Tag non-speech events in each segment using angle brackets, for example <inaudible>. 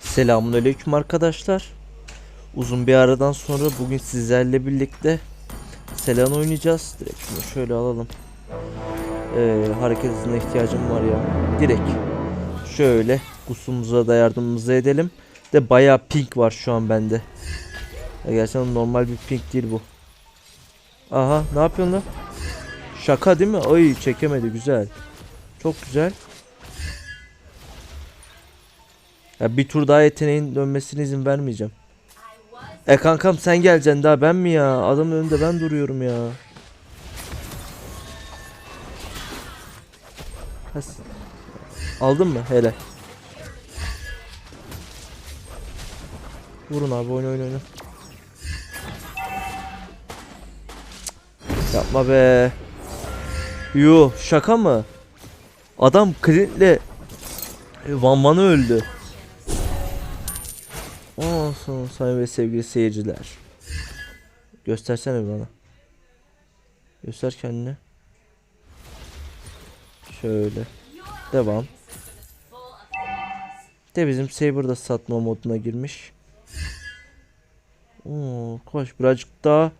Selamünaleyküm arkadaşlar. Uzun bir aradan sonra bugün sizlerle birlikte Selan oynayacağız. Direkt şunu şöyle alalım. Ee, hareket hızına ihtiyacım var ya. Direkt şöyle kusumuza da yardımımızı edelim. De bayağı pink var şu an bende. Gerçekten normal bir pink değil bu. Aha ne yapıyorsun lan? Şaka değil mi? Ay çekemedi güzel. Çok güzel. Ya bir tur daha yeteneğin dönmesine izin vermeyeceğim. E kankam sen geleceksin daha ben mi ya? Adamın önünde ben duruyorum ya. Has. Aldın mı? Hele. Vurun abi oyna oyna oyna. Yapma be. Yuh şaka mı? Adam Clint'le Van Van'ı öldü. Olsun sayın ve sevgili seyirciler. Göstersene bana. Göster kendini. Şöyle. Devam. De bizim Saber da satma moduna girmiş. Oo, koş birazcık daha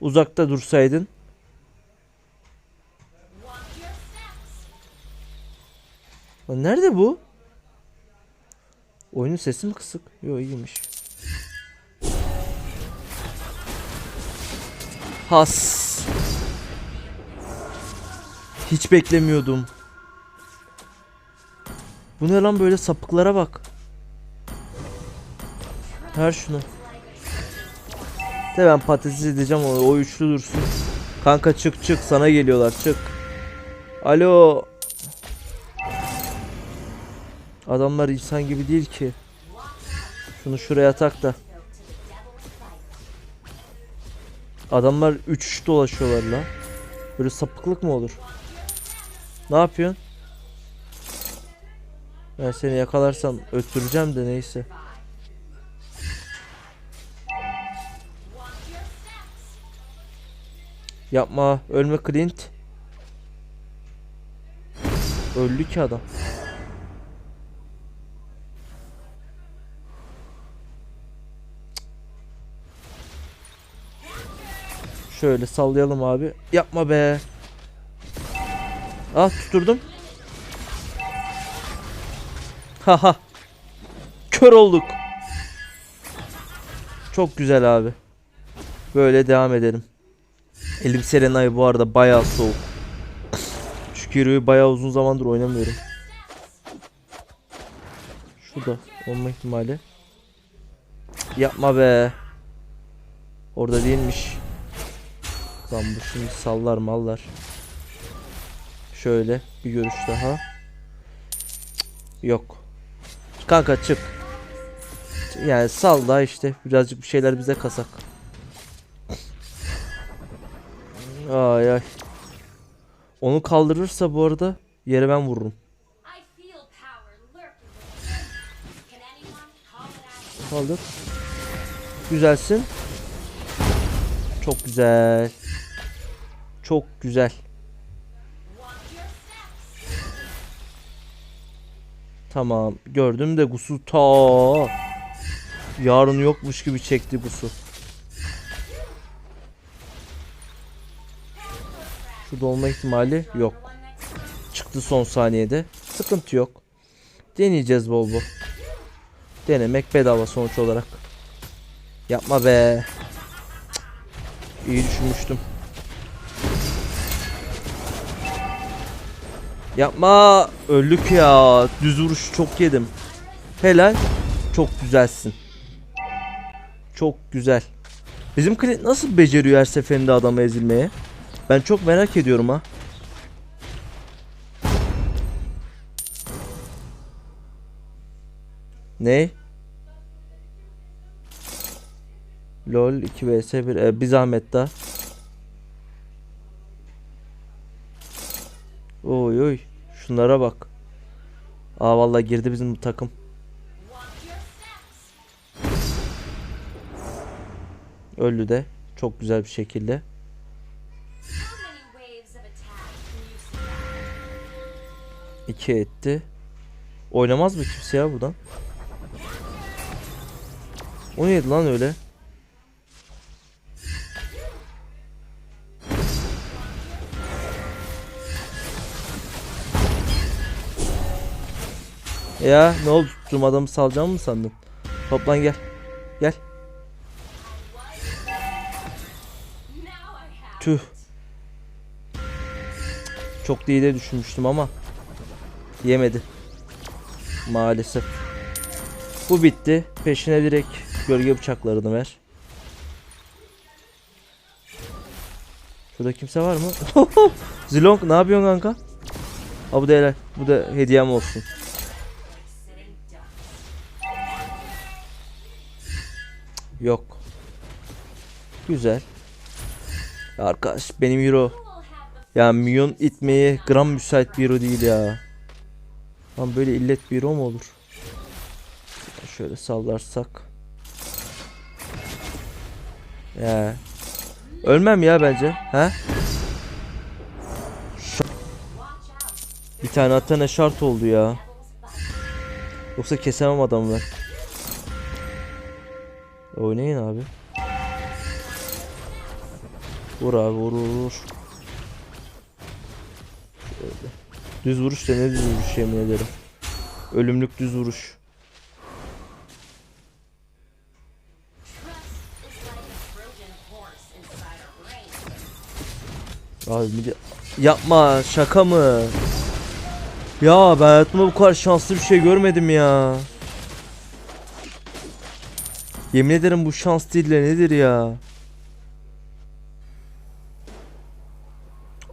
uzakta dursaydın. Lan nerede bu? Oyunun sesi mi kısık? Yo iyiymiş. Has. Hiç beklemiyordum. Bu ne lan böyle sapıklara bak. Ver şunu. De ben patates edeceğim onu. O üçlü dursun. Kanka çık çık sana geliyorlar çık. Alo. Adamlar insan gibi değil ki. Şunu şuraya tak da. Adamlar 3 dolaşıyorlar la. Böyle sapıklık mı olur? Ne yapıyorsun? Ben seni yakalarsam öttüreceğim de neyse. Yapma, ölme Clint. Öldü ki adam. Şöyle sallayalım abi. Yapma be. Ah tuturdum. Haha. Kör olduk. Çok güzel abi. Böyle devam edelim. Elim Serenay bu arada bayağı soğuk. Hero'yu bayağı uzun zamandır oynamıyorum. Şurada olma ihtimali. Yapma be. Orada değilmiş. Lan bu şimdi sallar mallar. Şöyle bir görüş daha. Yok. Kanka çık. Yani sal da işte birazcık bir şeyler bize kasak. Ay ay. Onu kaldırırsa bu arada yere ben vururum. I feel Çok güzel. Çok güzel. Tamam. Gördüm de Gusu ta yarın yokmuş gibi çekti Gusu. Şurada olma ihtimali yok. Çıktı son saniyede. Sıkıntı yok. Deneyeceğiz bol bol. Denemek bedava sonuç olarak. Yapma be. İyi düşünmüştüm. Yapma. Öldük ya. Düz vuruş çok yedim. Helal. Çok güzelsin. Çok güzel. Bizim Clint nasıl beceriyor her seferinde adamı ezilmeye? Ben çok merak ediyorum ha. Ne? Lol 2 vs 1. Ee, bir zahmet daha. Oy oy. Şunlara bak. Aa vallahi girdi bizim bu takım. Öldü de çok güzel bir şekilde. İki etti. Oynamaz mı kimse ya buradan? O neydi lan öyle? Ya ne oldu tuttuğum adamı salacağım mı sandın? Toplan gel. Gel. Tüh. Çok iyi de düşünmüştüm ama yemedi. Maalesef. Bu bitti. Peşine direkt gölge bıçaklarını ver. Şurada kimse var mı? <laughs> Zilong ne yapıyorsun kanka? Ha bu da helal. Bu da hediyem olsun. Yok. Güzel. Ya arkadaş benim euro. Ya milyon itmeye gram müsait bir euro değil ya. Lan böyle illet bir euro mu olur? Şöyle sallarsak. Ya. Ölmem ya bence. He? Bir tane atana şart oldu ya. Yoksa kesemem adamı ben. Oynayın abi. Vur abi vur vur vur. Şöyle. Düz vuruş da ne düz vuruş yemin ederim. Ölümlük düz vuruş. Abi bir yapma şaka mı? Ya ben hayatımda bu kadar şanslı bir şey görmedim ya. Yemin ederim bu şans değil de nedir ya?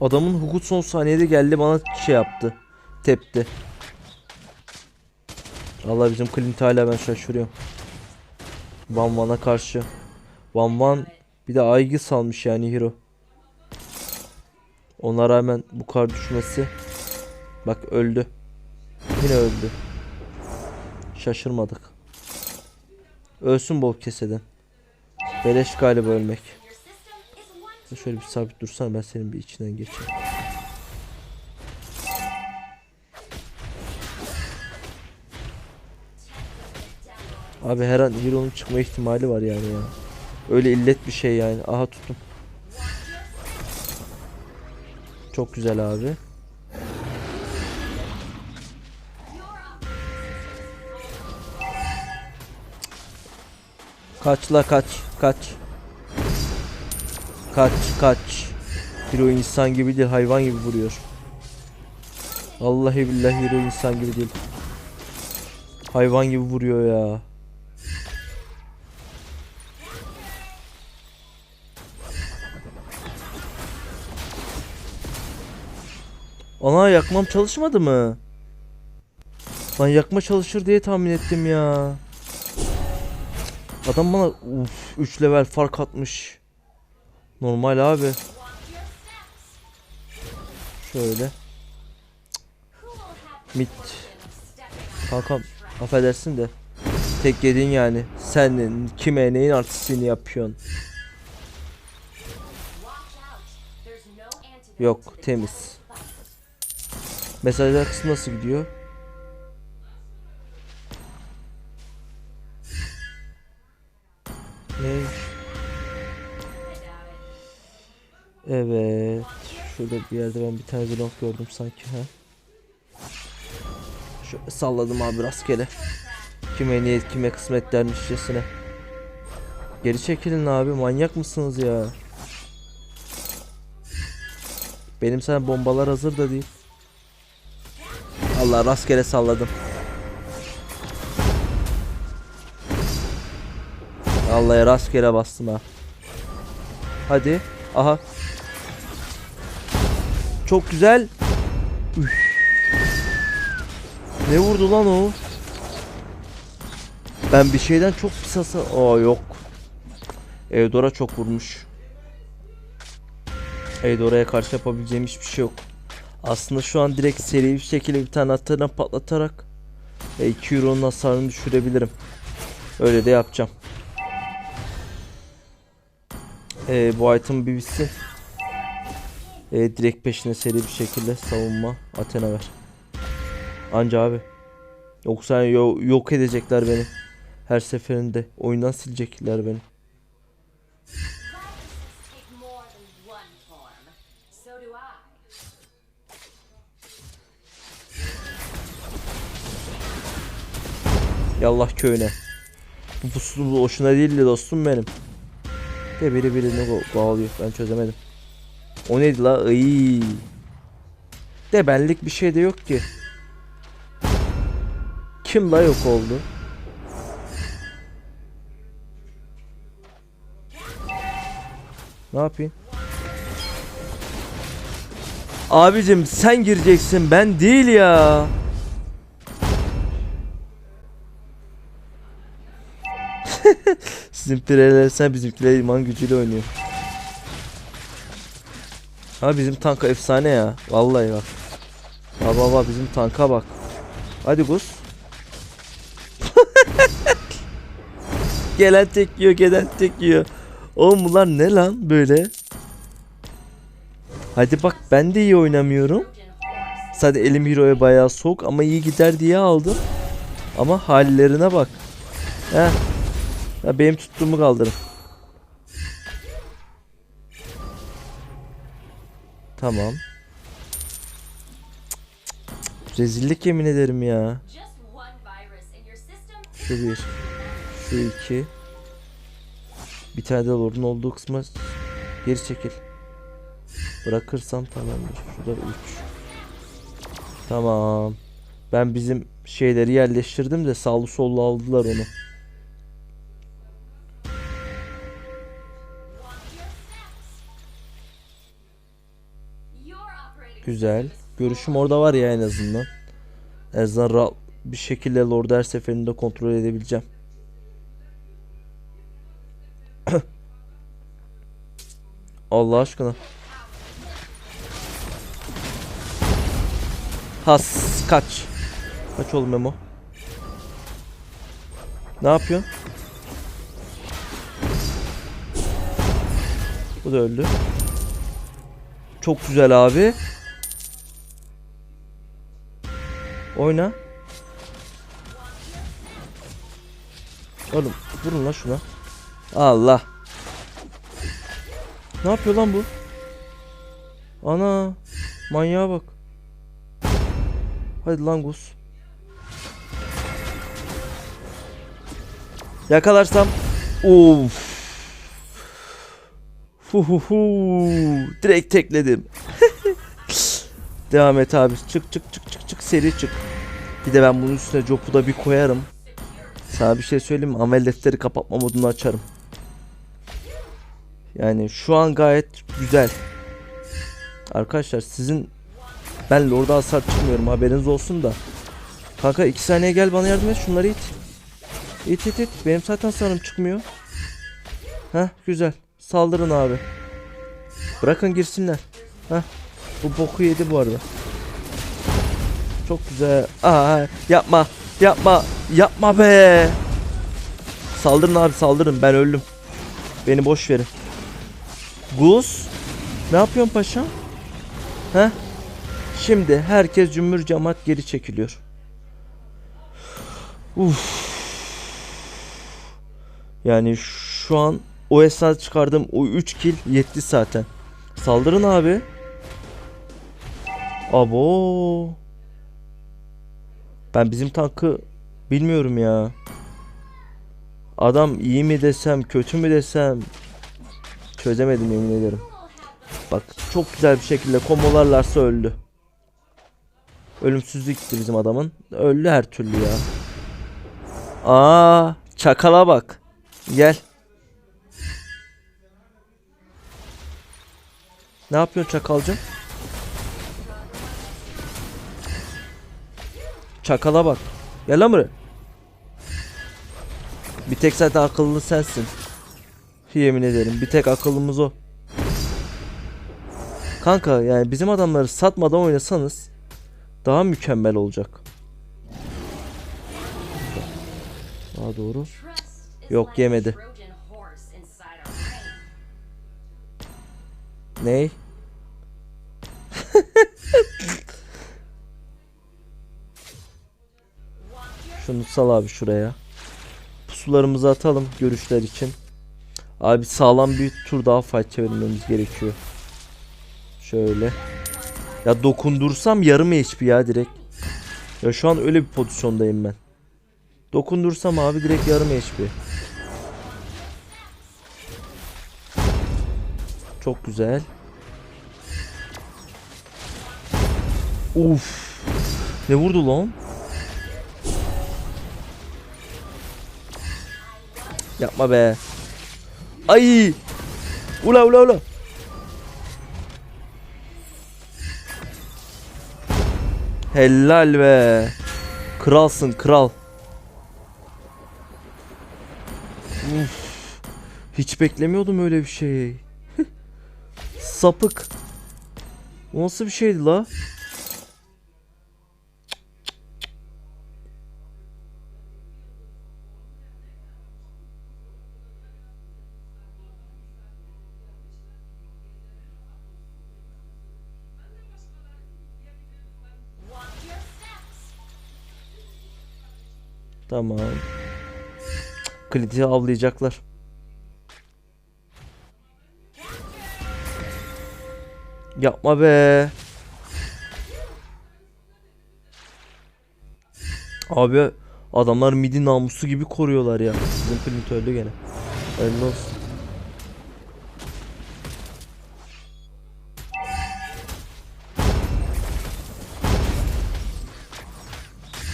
Adamın hukuk son saniyede geldi bana şey yaptı. Tepti. Allah bizim Clint hala ben şaşırıyorum. Van Van'a karşı. Van Van bir de Aygı salmış yani hero. Ona rağmen bu kadar düşmesi. Bak öldü. Yine öldü. Şaşırmadık. Ölsün bol keseden. Beleş galiba ölmek. Şöyle bir sabit dursana ben senin bir içinden geçeyim. Abi her an Hero'nun çıkma ihtimali var yani ya. Öyle illet bir şey yani. Aha tuttum. Çok güzel abi. Kaç la kaç kaç. Kaç kaç. Hero insan gibi değil hayvan gibi vuruyor. Vallahi billahi hero insan gibi değil. Hayvan gibi vuruyor ya. Ana yakmam çalışmadı mı? Lan yakma çalışır diye tahmin ettim ya. Adam bana uf 3 level fark atmış. Normal abi. Şöyle. Mit. Kankam affedersin de. Tek yedin yani. Senin kime neyin artistliğini yapıyorsun? Yok temiz. Mesajlar kısmı nasıl gidiyor? Ne? Evet. Şurada bir yerde ben bir tane vlog gördüm sanki ha. Şöyle salladım abi rastgele. Kime niyet kime kısmet dermişçesine. Geri çekilin abi manyak mısınız ya? Benim sana bombalar hazır da değil. Allah rastgele salladım. Vallahi rastgele bastım ha. Hadi. Aha. Çok güzel. Üf. Ne vurdu lan o? Ben bir şeyden çok pis hasar... Aa yok. Eudora çok vurmuş. Eudora'ya karşı yapabileceğim hiçbir şey yok. Aslında şu an direkt seri bir şekilde bir tane atlarına patlatarak ve 2 euronun hasarını düşürebilirim. Öyle de yapacağım. Ee, bu item bir bitsin. Ee, direkt peşine seri bir şekilde savunma Athena ver. Anca abi. Yoksa yo- yok edecekler beni. Her seferinde oyundan silecekler beni. Yallah köyüne. Bu pusulu boşuna değildi dostum benim. De biri birini kovalıyor. Ben çözemedim. O neydi la? Iy. De benlik bir şey de yok ki. Kim la yok oldu? Ne yapayım? Abicim sen gireceksin ben değil ya. Sizin pireler sen bizimkiler iman gücüyle oynuyor. Ha bizim tanka efsane ya. Vallahi bak. Baba baba bizim tanka bak. Hadi Gus. <laughs> gelen tek yiyor, gelen tek yiyor. Oğlum bunlar ne lan böyle? Hadi bak ben de iyi oynamıyorum. Sadece elim hero'ya bayağı soğuk ama iyi gider diye aldım. Ama hallerine bak. Heh. Ya benim tuttuğumu kaldırın. Tamam. Rezillik yemin ederim ya. Şu bir. Şu iki. Bir tane de Lord'un olduğu kısma geri çekil. Bırakırsam tamamdır. Şurada üç. Tamam. Ben bizim şeyleri yerleştirdim de sağlı sollu aldılar onu. Güzel. Görüşüm orada var ya en azından. En azından bir şekilde Lord'u her seferinde kontrol edebileceğim. <coughs> Allah aşkına. Has kaç. Kaç oğlum Memo. Ne yapıyorsun? Bu da öldü. Çok güzel abi. Oyna. Oğlum vurun lan şuna. Allah. Ne yapıyor lan bu? Ana. Manyağa bak. Hadi lan Gus. Yakalarsam. Uf. Hu hu hu. Direkt tekledim. <laughs> Devam et abi. Çık çık çık çık çık seri çık. Bir de ben bunun üstüne Jop'u da bir koyarım. Sana bir şey söyleyeyim mi? Amel defteri kapatma modunu açarım. Yani şu an gayet güzel. Arkadaşlar sizin ben Lord'a hasar çıkmıyorum haberiniz olsun da. Kanka iki saniye gel bana yardım et şunları it. İt it it. Benim zaten sarım çıkmıyor. Heh güzel. Saldırın abi. Bırakın girsinler. Heh. Bu boku yedi bu arada. Çok güzel. Aa, yapma. Yapma. Yapma be. Saldırın abi saldırın. Ben öldüm. Beni boş verin. Gus. Ne yapıyorsun paşam? He? Şimdi herkes cümbür cemaat geri çekiliyor. Uf. Yani şu an o esnada çıkardığım o 3 kill yetti zaten. Saldırın abi. Abo. Ben bizim tankı bilmiyorum ya. Adam iyi mi desem, kötü mü desem çözemedim yemin ederim. Bak çok güzel bir şekilde kombolarlarsa öldü. Ölümsüzlük gitti bizim adamın. Öldü her türlü ya. Aa, çakala bak. Gel. Ne yapıyorsun çakalcım? Çakala bak. Gel lan buraya. Bir tek zaten akıllı sensin. Yemin ederim bir tek akıllımız o. Kanka yani bizim adamları satmadan oynasanız daha mükemmel olacak. Daha doğru. Yok, yemedi. Ney? <laughs> Şunu sal abi şuraya. Pusularımızı atalım görüşler için. Abi sağlam bir tur daha fight çevirmemiz gerekiyor. Şöyle. Ya dokundursam yarım HP ya direkt. Ya şu an öyle bir pozisyondayım ben. Dokundursam abi direkt yarım HP. Çok güzel. Uf. Ne vurdu lan? Yapma be. Ay. Ula ula ula. Helal be. Kralsın kral. Uf. Hiç beklemiyordum öyle bir şey. Sapık. O nasıl bir şeydi la? Tamam. Kliti avlayacaklar. Yapma be. Abi adamlar midi namusu gibi koruyorlar ya. Bizim Clint öldü gene. Hayırlı olsun.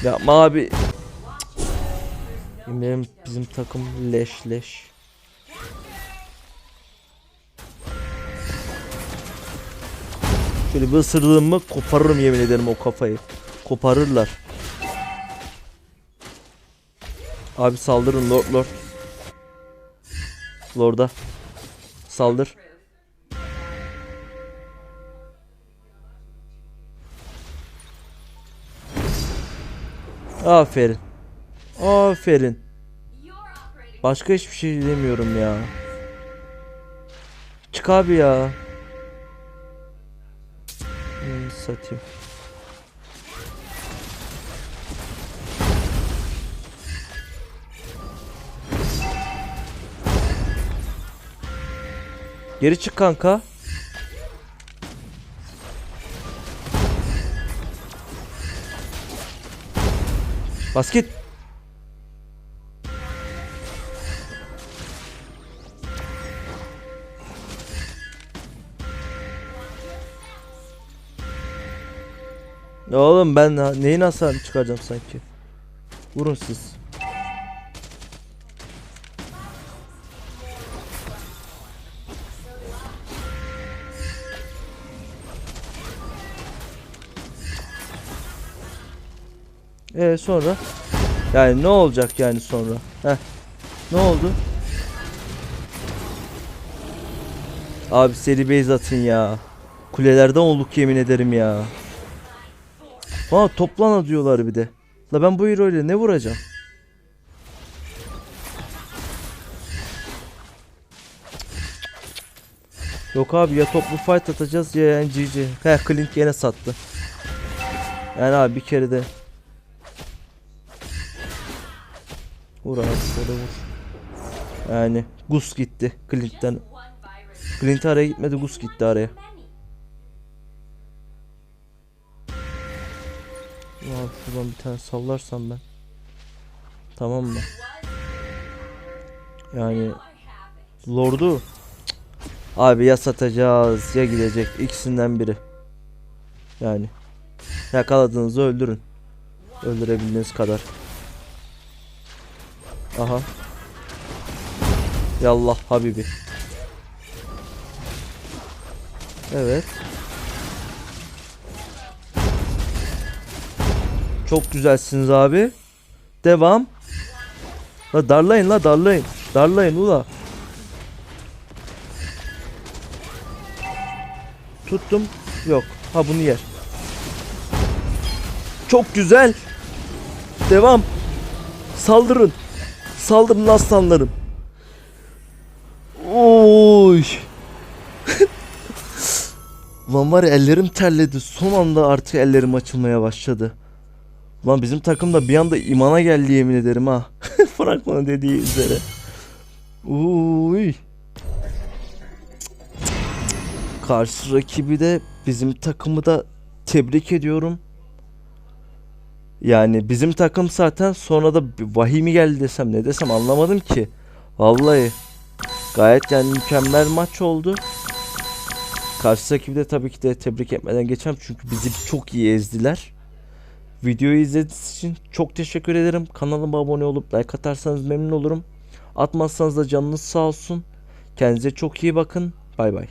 Yapma abi. Benim bizim takım leş leş. Şöyle bir ısırdığım mı koparırım yemin ederim o kafayı. Koparırlar. Abi saldırın lord lord. Lord'a. Saldır. Aferin. Aferin. Başka hiçbir şey demiyorum ya. Çık abi ya. Hmm, satayım. Geri çık kanka. Basket. Ya oğlum ben neyin hasarını çıkaracağım sanki? Vurun siz. Ee sonra? Yani ne olacak yani sonra? Heh. Ne oldu? Abi seri base atın ya. Kulelerden olduk yemin ederim ya. Aa toplana diyorlar bir de. La ben bu hero ile ne vuracağım? Yok abi ya toplu fight atacağız ya yani GG. He Clint yine sattı. Yani abi bir kere de. Vur abi şöyle vur. Yani Gus gitti Clint'ten. Clint araya gitmedi Gus gitti araya. Abi şuradan bir tane sallarsam ben. Tamam mı? Yani. Lord'u. Abi ya satacağız ya gidecek ikisinden biri. Yani yakaladığınızı öldürün. Öldürebildiğiniz kadar. Aha. Yallah Habibi. Evet. Çok güzelsiniz abi. Devam. La darlayın la darlayın. Darlayın ula. Tuttum. Yok. Ha bunu yer. Çok güzel. Devam. Saldırın. Saldırın aslanlarım. Oy. <laughs> Lan var ya ellerim terledi. Son anda artık ellerim açılmaya başladı. Ulan bizim takım da bir anda imana geldi yemin ederim ha. <laughs> Fragmanın dediği üzere. Uy. Karşı rakibi de bizim takımı da tebrik ediyorum. Yani bizim takım zaten sonra da vahimi geldi desem ne desem anlamadım ki. Vallahi gayet yani mükemmel maç oldu. Karşı rakibi de tabii ki de tebrik etmeden geçemem çünkü bizi çok iyi ezdiler. Videoyu izlediğiniz için çok teşekkür ederim. Kanalıma abone olup like atarsanız memnun olurum. Atmazsanız da canınız sağ olsun. Kendinize çok iyi bakın. Bay bay.